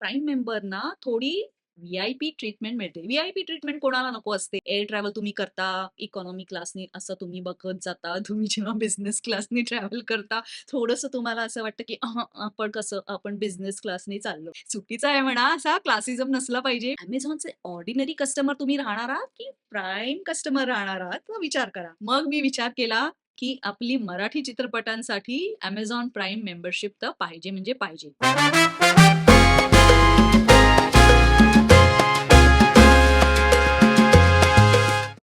Prime मेंबरना थोडी VIP treatment मिळते. व्ही-आय-पी ट्रीटमेंट कोणाला नको असते. एअर ट्रॅव्हल तुम्ही करता, इकॉनॉमी क्लासनी असं तुम्ही बघत जाता. तुम्ही जेव्हा बिझनेस क्लासनी ट्रॅव्हल करता, थोडंसं तुम्हाला असं वाटतं, की आपण कसं आपण बिझनेस क्लासनी चाललो. चुकीचा आहे म्हणा असा क्लासिझम नसला पाहिजे. अमेझॉनचे ऑर्डिनरी कस्टमर तुम्ही राहणार आहात, की प्राईम कस्टमर राहणार आहात? विचार करा. मग मी विचार केला, की आपली मराठी चित्रपटांसाठी अमेझॉन प्राईम मेंबरशिप तर पाहिजे म्हणजे पाहिजे.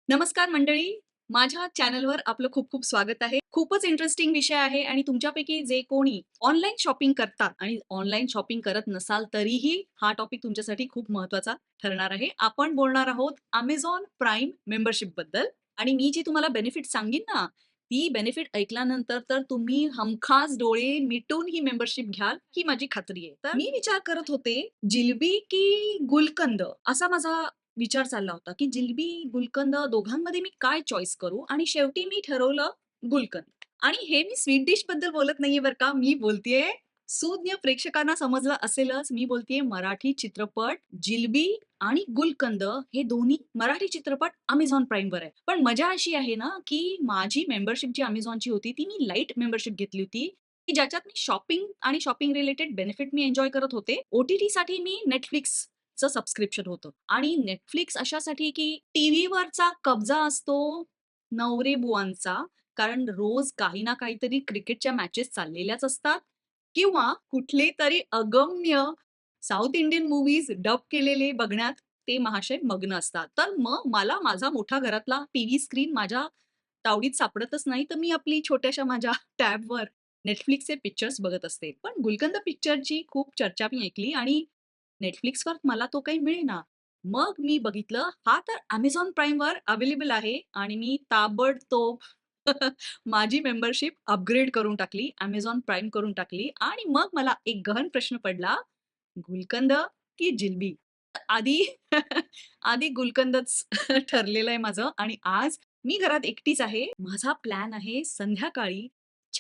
नमस्कार मंडळी. माझ्या चॅनलवर आपलं खूप-खूप स्वागत आहे. खूपच इंटरेस्टिंग विषय आहे आणि तुमच्यापैकी जे कोणी ऑनलाईन शॉपिंग करतात आणि ऑनलाईन शॉपिंग करत नसाल तरीही हा टॉपिक तुमच्यासाठी खूप महत्त्वाचा ठरणार आहे. आपण बोलणार आहोत अमेझॉन प्राईम मेंबरशिपबद्दल आणि मी जी तुम्हाला बेनिफिट सांगेन ना, ती बेनिफिट ऐकल्यानंतर तर तुम्ही हमखास डोळे मिटून ही मेंबरशिप घ्याल, ही माझी खात्री आहे. तर मी विचार करत होते, जिलबी की गुलकंद असा माझा विचार चालला होता, की जिलबी, गुलकंद दोघांमध्ये मी काय चॉईस करू? आणि शेवटी मी ठरवलं गुलकंद. आणि हे मी स्वीट डिशबद्दल बोलत नाहीये बरं का. मी बोलतेय सुज्ञ प्रेक्षकांना समजलं असेलच. मी बोलतेय मराठी चित्रपट जिलबी आणि गुलकंद हे दोन्ही मराठी चित्रपट अमेझॉन प्राईमवर आहे. पण मजा अशी आहे ना, की माझी मेंबरशिप जी अमेझॉनची होती, ती मी लाइट मेंबरशिप घेतली होती, की ज्याच्यात मी शॉपिंग आणि शॉपिंग रिलेटेड बेनिफिट मी एन्जॉय करत होते. ओ-टी-टीसाठी मी चं सबस्क्रिप्शन होतं आणि नेटफ्लिक्स अशासाठी, की टीव्हीवरचा कब्जा असतो नवरे बुवांचा कारण रोज काही ना काहीतरी क्रिकेटच्या मॅचेस चाललेल्याच असतात किंवा कुठले तरी अगम्य साऊथ इंडियन मूवीज डब केलेले बघण्यात ते महाशय मग्न असतात. तर मग मला माझा मोठा घरातला टीव्ही स्क्रीन माझ्या तावडीत सापडतच नाही, तर मी आपली छोट्याशा माझ्या टॅबवर नेटफ्लिक्सचे पिक्चर्स बघत असते. पण गुलकंद पिक्चरची खूप चर्चा मी ऐकली आणि नेटफ्लिक्सवर मला तो काही मिळेना. मग मी बघितलं, हा तर अमेझॉन प्राईमवर अवेलेबल आहे आणि मी ताबडतोब माझी मेंबरशिप अपग्रेड करून टाकली. अमेझॉन प्राईम करून टाकली आणि मग मला एक गहन प्रश्न पडला, गुलकंद की जिलबी? आधी आधी गुलकंदच ठरलेलं आहे माझं आणि आज मी घरात एकटीच आहे. माझा प्लॅन आहे संध्याकाळी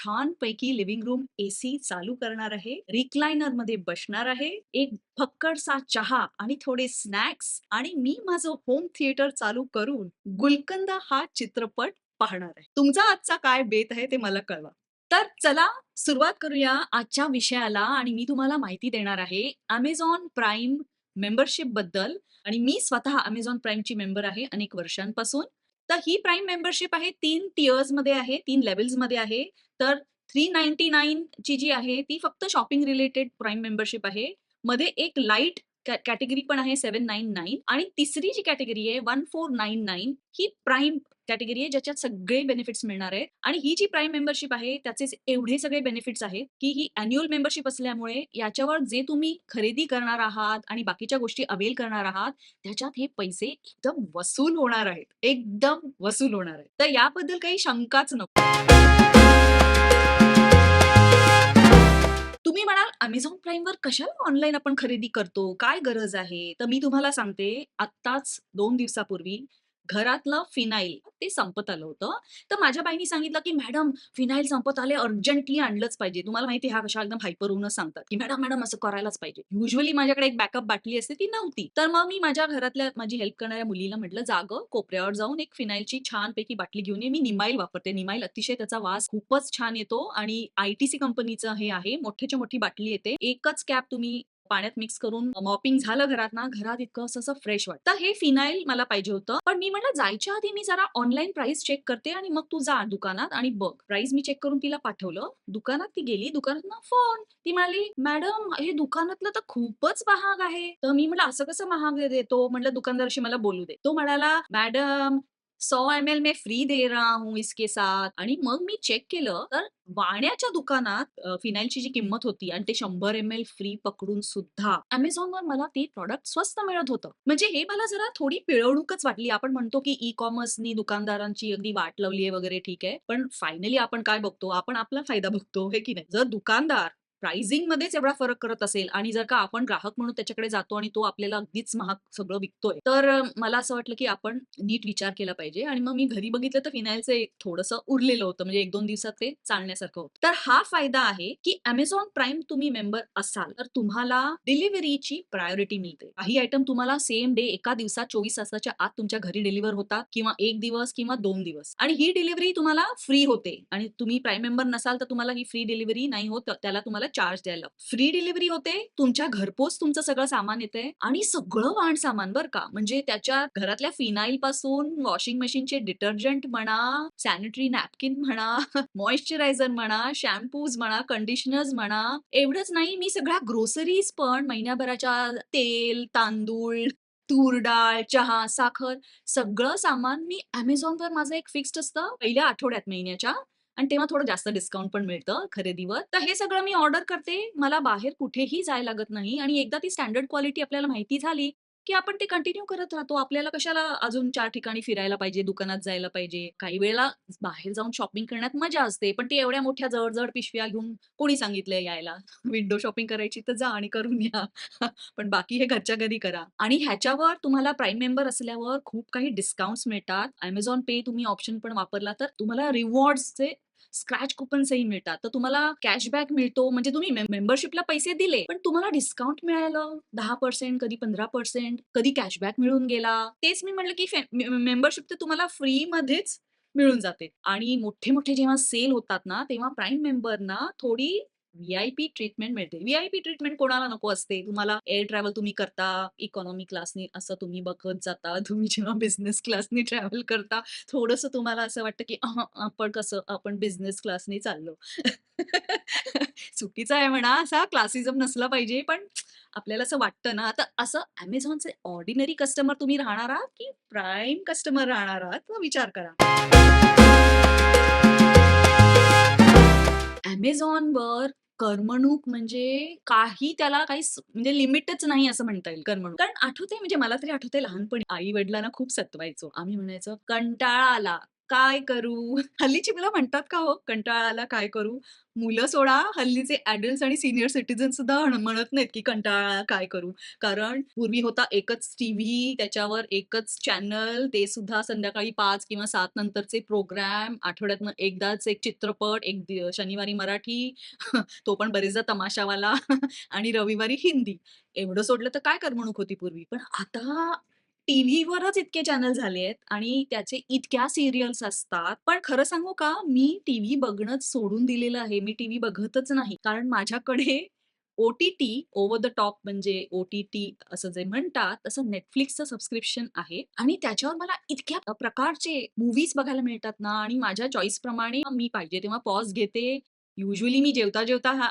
छानपैकी लिव्हिंग रूम एसी चालू करणार आहे. रिक्लायनरमध्ये बसणार आहे. एक फक्कडसा चहा आणि थोडे स्नॅक्स आणि मी माझं होम थिएटर चालू करून गुलकंद हा चित्रपट पाहणार आहे. तुमचा आजचा काय बेत आहे ते मला कळवा. तर चला सुरुवात करूया आजच्या विषयाला आणि मी तुम्हाला माहिती देणार आहे अमेझॉन प्राईम मेंबरशिपबद्दल आणि मी स्वतः अमेझॉन प्राईमची मेंबर आहे अनेक वर्षांपासून. तर ही प्राईम मेंबरशिप आहे तीन टियर्समध्ये आहे, तीन लेवल्समध्ये आहे. तर 399 ची जी आहे ती फक्त शॉपिंग रिलेटेड प्राईम मेंबरशिप आहे. मध्ये एक लाइट कॅटेगरी पण आहे 799 आणि तिसरी जी कॅटेगरी आहे 1499 ही प्राईम कॅटेगरी आहे ज्याच्यात सगळे बेनिफिट्स मिळणार आहे आणि ही जी प्राईम मेंबरशिप आहे त्याचे एवढे सगळे बेनिफिट्स आहेत, की ही अॅन्युअल मेंबरशिप असल्यामुळे याच्यावर जे तुम्ही खरेदी करणार आहात आणि बाकीच्या गोष्टी अवेल करणार आहात, त्याच्यात हे पैसे एकदम वसूल होणार आहेत. एकदम वसूल होणार आहेत. तर याबद्दल काही शंकाच नको. तुम्ही म्हणाल अमेझॉन प्राईमवर कशाला ऑनलाईन आपण खरेदी करतो? काय गरज आहे? तर मी तुम्हाला सांगते, आत्ताच दोन दिवसापूर्वी घरातलं फिनाईल ते संपत आलं होतं. तर माझ्या बाईनी सांगितलं, की "मॅडम फिनाईल संपत आले अर्जंटली आणलंच पाहिजे." तुम्हाला माहिती ह्या कशा एकदम हायपर होऊनच सांगतात, की "मॅडम, मॅडम असं करायलाच पाहिजे." युजली माझ्याकडे एक बॅकअप बाटली असते ती नव्हती. तर मग मी माझ्या घरातल्या माझी हेल्प करणाऱ्या मुलीला म्हटलं, जाग कोपऱ्यावर जाऊन एक फिनाईलची छानपैकी बाटली घेऊन ये." मी निमाईल वापरते. निमाईल अतिशय त्याचा वास खूपच छान येतो आणि आयटीसी कंपनीचं हे आहे. मोठ्याच्या मोठी बाटली येते. एकच कॅप तुम्ही पाण्यात मिक्स करून मॉपिंग झालं घरात ना, घरात इतकं असं फ्रेश वाटतं. तर हे फिनाईल मला पाहिजे होतं. पण मी म्हटलं जायच्या आधी मी जरा ऑनलाईन प्राइस चेक करते आणि मग तू जा दुकानात आणि बघ. प्राईस मी चेक करून तिला पाठवलं. दुकानात ती गेली. दुकानातनं फोन. ती म्हणाली, "मॅडम हे दुकानातलं तर खूपच महाग आहे." तर मी म्हटलं, "असं कसं महाग देतो?" म्हटलं, दुकानदारशी मला बोलू दे." तो म्हणाला, "मॅडम 100 एमएल मी फ्री दे रहा हूँ इसके साथ." आणि मग मी चेक केलं तर वाण्याच्या दुकानात फिनाईलची जी किंमत होती आणि ते 100 एमएल फ्री पकडून सुद्धा अमेझॉनवर मला ते प्रॉडक्ट स्वस्त मिळत होतं. म्हणजे हे मला जरा थोडी पिळवणूकच वाटली. आपण म्हणतो, की ई-कॉमर्सनी दुकानदारांची अगदी वाट लावली आहे वगैरे ठीक आहे. पण फायनली आपण काय बघतो? आपण आपला फायदा बघतो, हे की नाही? जर दुकानदार प्राइसिंगमध्येच एवढा फरक करत असेल आणि जर का आपण ग्राहक म्हणून त्याच्याकडे जातो आणि तो आपल्याला अगदीच महाग सगळं विकतोय, तर मला असं वाटलं की आपण नीट विचार केला पाहिजे आणि मग मी घरी बघितलं तर फिनाइलचं एक थोडंसं उरलेलं होतं. म्हणजे 1-2 दिवसात ते चालण्यासारखं होतं. तर हा फायदा आहे की अमेझॉन प्राईम तुम्ही मेंबर असाल, तर तुम्हाला डिलिव्हरीची प्रायोरिटी मिळते. काही आयटम तुम्हाला सेम डे एका दिवसात 24 तासाच्या आत तुमच्या घरी डिलिव्हर होतात किंवा एक दिवस किंवा दोन दिवस आणि ही डिलिव्हरी तुम्हाला फ्री होते आणि तुम्ही प्राईम मेंबर नसाल तर तुम्हाला ही फ्री डिलिव्हरी नाही होत. त्याला तुम्हाला चार्ज द्यायला फ्री डिलिव्हरी होते, तुमच्या घरपोच तुमचं सगळं सामान येतंय आणि सगळं वाहन सामान बरं का. म्हणजे त्याच्या घरातल्या फिनाईल पासून वॉशिंग मशीनचे डिटर्जंट म्हणा, सॅनिटरी नॅपकिन म्हणा, मॉइश्चरायझर म्हणा, शॅम्पूज म्हणा, कंडिशनर्स म्हणा. एवढंच नाही मी सगळ्या ग्रोसरीज पण महिन्याभराच्या तेल, तांदूळ, तूर डाळ, चहा, साखर सगळं सामान मी अमेझॉनवर माझं एक फिक्स्ड असतं पहिल्या आठवड्यात महिन्याच्या आणि तेव्हा थोडं जास्त डिस्काउंट पण मिळतं खरेदीवर. तर हे सगळं मी ऑर्डर करते. मला बाहेर कुठेही जायला लागत नाही आणि एकदा ती स्टँडर्ड क्वालिटी आपल्याला माहिती झाली, की आपण ते कंटिन्यू करत राहतो. आपल्याला कशाला अजून चार ठिकाणी फिरायला पाहिजे, दुकानात जायला पाहिजे. काही वेळेला बाहेर जाऊन शॉपिंग करण्यात मजा असते. पण ती एवढ्या मोठ्या जवळजवळ पिशव्या घेऊन कोणी सांगितलंय यायला? विंडो शॉपिंग करायची तर जा आणि करून या. पण बाकी हे घरच्या घरी करा आणि ह्याच्यावर तुम्हाला प्राईम मेंबर असल्यावर खूप काही डिस्काउंट्स मिळतात. अमेझॉन पे तुम्ही ऑप्शन पण वापरला तर तुम्हाला रिवॉर्ड्सचे स्क्रॅच कुपन्सही मिळतात. तर तुम्हाला कॅशबॅक मिळतो. म्हणजे तुम्ही मेंबरशिपला पैसे दिले, पण तुम्हाला डिस्काउंट मिळालं 10% कधी 15% कधी कॅशबॅक मिळून गेला. तेच मी म्हटलं की मेंबरशिप तर तुम्हाला फ्रीमध्येच मिळून जाते आणि मोठे-मोठे जेव्हा सेल होतात ना, तेव्हा प्राईम मेंबरना थोडी व्ही-आय-पी ट्रीटमेंट मिळते. व्हीआयपी ट्रीटमेंट कोणाला नको असते. तुम्हाला एअर ट्रॅव्हल तुम्ही करता, इकॉनॉमी क्लासने असं तुम्ही बघत जाता. तुम्ही जेव्हा बिझनेस क्लासने ट्रॅव्हल करता, थोडंसं तुम्हाला असं वाटतं की आपण कसं आपण बिझनेस क्लासने चाललो. चुकीचं आहे म्हणा असा क्लासिझम नसला पाहिजे, पण आपल्याला असं वाटतं ना, तर असं अमेझॉनचे ऑर्डिनरी कस्टमर तुम्ही राहणार आहात की प्राईम कस्टमर राहणार आहात? विचार करा. अमेझॉनवर करमणूक म्हणजे काही त्याला काही म्हणजे लिमिटच नाही असं म्हणता येईल करमणूक. कारण आठवतंय म्हणजे मला तरी आठवतंय लहानपणी आई-वडिलांना खूप सतवायचो. आम्ही म्हणायचो, "कंटाळा आला, काय करू?" हल्लीची मुलं म्हणतात का हो, कंटाळा आला काय करू? मुलं सोडा, हल्लीचे अडल्ट्स आणि सिनियर सिटिझन सुद्धा म्हणत नाहीत की कंटाळा काय करू? कारण पूर्वी होता एकच टीव्ही, त्याच्यावर एकच चॅनल, ते सुद्धा संध्याकाळी पाच किंवा सात नंतरचे प्रोग्राम, आठवड्यातनं एकदाच एक चित्रपट, एक शनिवारी मराठी, तो पण बरेचदा तमाशावाला आणि रविवारी हिंदी. एवढं सोडलं तर काय करमणूक होती पूर्वी. पण आता टीव्हीवरच इतके चॅनल झालेत आणि त्याचे इतक्या सिरियल्स असतात. पण खरं सांगू का, मी टीव्ही बघणंच सोडून दिलेलं आहे. मी टीव्ही बघतच नाही. कारण माझ्याकडे ओ-टी-टी, ओव्हर द टॉप म्हणजे ओ-टी-टी असं जे म्हणतात, तसं नेटफ्लिक्सचं सबस्क्रिप्शन आहे आणि त्याच्यावर मला इतक्या प्रकारचे मूव्हीज बघायला मिळतात ना आणि माझ्या चॉईस प्रमाणे मी पाहिजे तेव्हा पॉज घेते. युजली मी जेवता-जेवता हा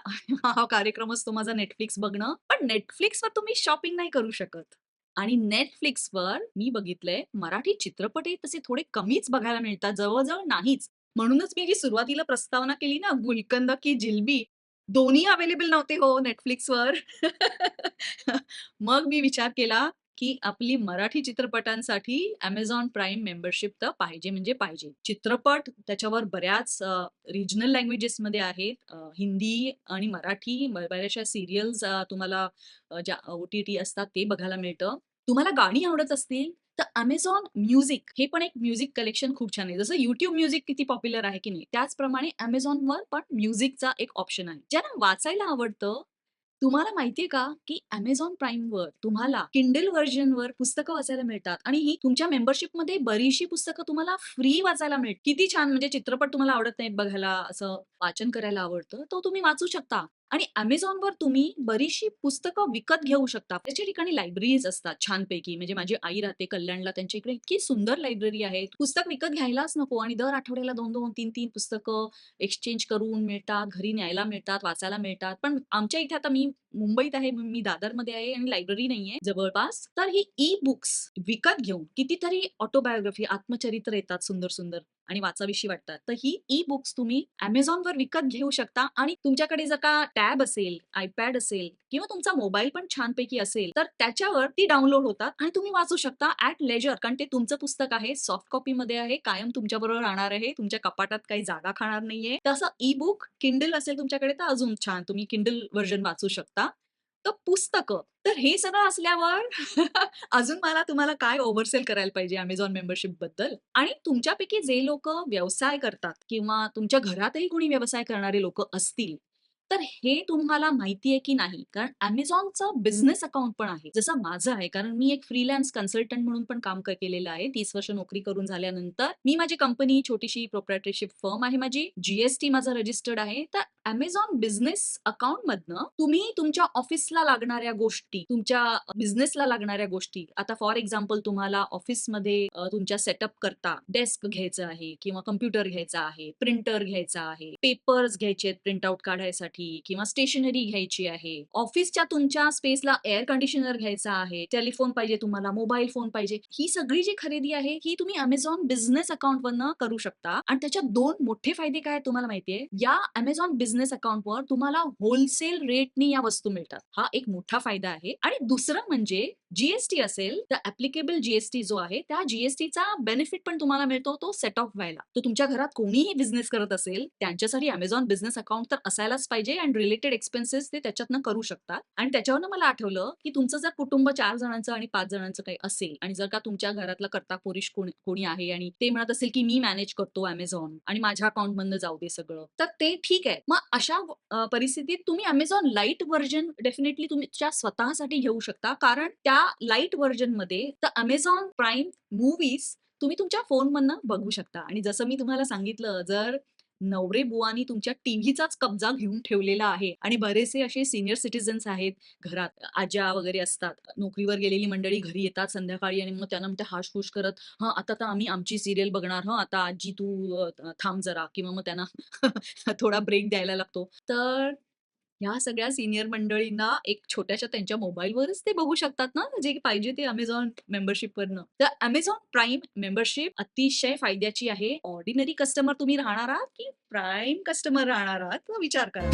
हा कार्यक्रम असतो माझा नेटफ्लिक्स बघणं. पण नेटफ्लिक्सवर तुम्ही शॉपिंग नाही करू शकत आणि नेटफ्लिक्सवर मी बघितलंय मराठी चित्रपटही तसे थोडे कमीच बघायला मिळतात, जवळजवळ नाहीच. म्हणूनच मी जी सुरुवातीला प्रस्तावना केली ना, गुलकंद की जिलबी, दोन्ही अवेलेबल नव्हते हो नेटफ्लिक्सवर मग मी विचार केला, की आपली मराठी चित्रपटांसाठी अमेझॉन प्राईम मेंबरशिप तर पाहिजे म्हणजे पाहिजे. चित्रपट त्याच्यावर बऱ्याच रिजनल लँग्वेजेसमध्ये आहेत. हिंदी आणि मराठी बऱ्याचशा सिरियल्स तुम्हाला ज्या ओ-टी-टी असतात ते बघायला मिळतं. तुम्हाला गाणी आवडत असतील, तर अमेझॉन म्युझिक हे पण एक म्युझिक कलेक्शन खूप छान आहे. जसं युट्यूब म्युझिक किती पॉप्युलर आहे की नाही, त्याचप्रमाणे अमेझॉनवर पण म्युझिकचा एक ऑप्शन आहे. ज्यांना वाचायला आवडतं, तुम्हाला माहितीये का, की Amazon Primeवर तुम्हाला Kindle व्हर्जनवर पुस्तकं वाचायला मिळतात आणि ही तुमच्या मेंबरशिपमध्ये बरीचशी पुस्तकं तुम्हाला फ्री वाचायला मिळतात. किती छान! म्हणजे चित्रपट तुम्हाला आवडत नाहीत बघायला, असं वाचन करायला आवडतं, तो तुम्ही वाचू शकता आणि अमेझॉनवर तुम्ही बरीचशी पुस्तकं विकत घेऊ शकता. त्याच्या ठिकाणी लायब्ररीज असतात छानपैकी. म्हणजे माझी आई राहते कल्याणला, त्यांच्या इकडे इतकी सुंदर लायब्ररी आहे. पुस्तक विकत घ्यायलाच नको आणि दर आठवड्याला 2-2, 3-3 पुस्तकं एक्सचेंज करून मिळतात, घरी न्यायला मिळतात, वाचायला मिळतात. पण आमच्या इथे आता मी मुंबईत आहे, मी दादरमध्ये आहे आणि लायब्ररी नाहीये जवळपास. तर ही ई-बुक्स विकत घेऊन कितीतरी ऑटोबायोग्राफी, आत्मचरित्र येतात सुंदर-सुंदर. आणि वाचावीशी वाटतात, तर ही ई-बुक्स तुम्ही अमेझॉनवर विकत घेऊ शकता आणि तुमच्याकडे जर का टॅब असेल, आयपॅड असेल किंवा तुमचा मोबाईल पण छानपैकी असेल, तर त्याच्यावर ती डाउनलोड होतात आणि तुम्ही वाचू शकता ऍट लेजर कारण ते तुमचं पुस्तक आहे, सॉफ्ट कॉपीमध्ये आहे, कायम तुमच्याबरोबर राहणार आहे, तुमच्या कपाटात काही जागा खाणार नाहीये. तसं ई-बुक, किंडल असेल तुमच्याकडे तर अजून छान तुम्ही किंडल व्हर्जन वाचू शकता. तर पुस्तकं, तर हे सगळं असल्यावर अजून मला तुम्हाला काय ओव्हरसेल करायला पाहिजे Amazon मेंबरशिपबद्दल आणि तुमच्यापैकी जे लोक व्यवसाय करतात किंवा तुमच्या घरातही कोणी व्यवसाय करणारे लोक असतील, तर हे तुम्हाला माहिती आहे की नाही? कारण Amazonचं बिझनेस अकाउंट पण आहे. जसं माझं आहे, कारण मी एक फ्रीलान्स कन्सल्टंट म्हणून पण काम केलेलं आहे. 30 वर्ष नोकरी करून झाल्यानंतर मी माझी कंपनी छोटीशी प्रोप्रायटरशिप फर्म आहे माझी. जी-एस-टी माझं रजिस्टर्ड आहे. तर Amazon बिझनेस अकाउंटमधनं तुम्ही तुमच्या ऑफिसला लागणाऱ्या गोष्टी, तुमच्या बिझनेसला लागणाऱ्या गोष्टी, आता फॉर एक्झाम्पल तुम्हाला ऑफिसमध्ये तुमच्या सेटअप करता डेस्क घ्यायचं आहे किंवा कॉम्प्युटर घ्यायचा आहे, प्रिंटर घ्यायचा आहे, पेपर्स घ्यायचे आहेत प्रिंट आउट काढायसाठी किंवा स्टेशनरी घ्यायची आहे. ऑफिसच्या तुमच्या स्पेसला एअर कंडिशनर घ्यायचा आहे, टेलिफोन पाहिजे तुम्हाला, मोबाईल फोन पाहिजे. ही सगळी जी खरेदी आहे, ही तुम्ही अमेझॉन बिझनेस अकाउंट वरनं करू शकता आणि त्याच्यात दोन मोठे फायदे काय तुम्हाला माहितीये या अमेझॉन बिझनेस अकाउंट वर तुम्हाला होलसेल रेटनी या वस्तू मिळतात. हा एक मोठा फायदा आहे आणि दुसरं म्हणजे जीएसटी असेल, तर ऍप्लिकेबल जीएसटी जो आहे, त्या जीएसटीचा बेनिफिट पण तुम्हाला मिळतो तो सेट ऑफ व्हायला. तर तुमच्या घरात कोणीही बिझनेस करत असेल, त्यांच्यासाठी अमेझॉन बिझनेस अकाउंट तर असायलाच पाहिजे आणि रिलेटेड एक्सपेन्सेस ते त्याच्यातनं करू शकतात आणि त्याच्यावरनं मला आठवलं, की तुमचं जर कुटुंब चार जणांचं आणि पाच जणांचं काही असेल आणि जर का तुमच्या घरातला करता पुरुष कोणी आहे आणि ते म्हणत असेल, की मी मॅनेज करतो अमेझॉन आणि माझ्या अकाउंट मधनं जाऊ दे सगळं, तर ते ठीक आहे. मग अशा परिस्थितीत तुम्ही अमेझॉन लाइट व्हर्जन डेफिनेटली तुमच्या स्वतःसाठी घेऊ शकता. कारण त्या लाइट व्हर्जनमध्ये तर अमेझॉन प्राईम मूव्हीज तुम्ही तुमच्या फोनमधनं बघू शकता आणि जसं मी तुम्हाला सांगितलं, जर नवरे-बुवांनी तुमच्या टीव्हीचाच कब्जा घेऊन ठेवलेला आहे आणि बरेचसे असे सिनियर सिटिझन्स आहेत घरात, आज्या वगैरे असतात. नोकरीवर गेलेली मंडळी घरी येतात संध्याकाळी आणि मग त्यांना म्हणते हाशफूश करत, हा आता तर आम्ही आमची सिरियल बघणार. हा आता आजी तू थांब जरा" किंवा मग त्यांना थोडा ब्रेक द्यायला लागतो. तर ह्या सगळ्या सिनियर मंडळींना एक छोट्याशा त्यांच्या मोबाईलवरच ते बघू शकतात ना, जे पाहिजे ते अमेझॉन मेंबरशिपवरनं. तर अमेझॉन प्राईम मेंबरशिप अतिशय फायद्याची आहे. ऑर्डिनरी कस्टमर तुम्ही राहणार आहात, की प्राईम कस्टमर राहणार आहात, विचार करा.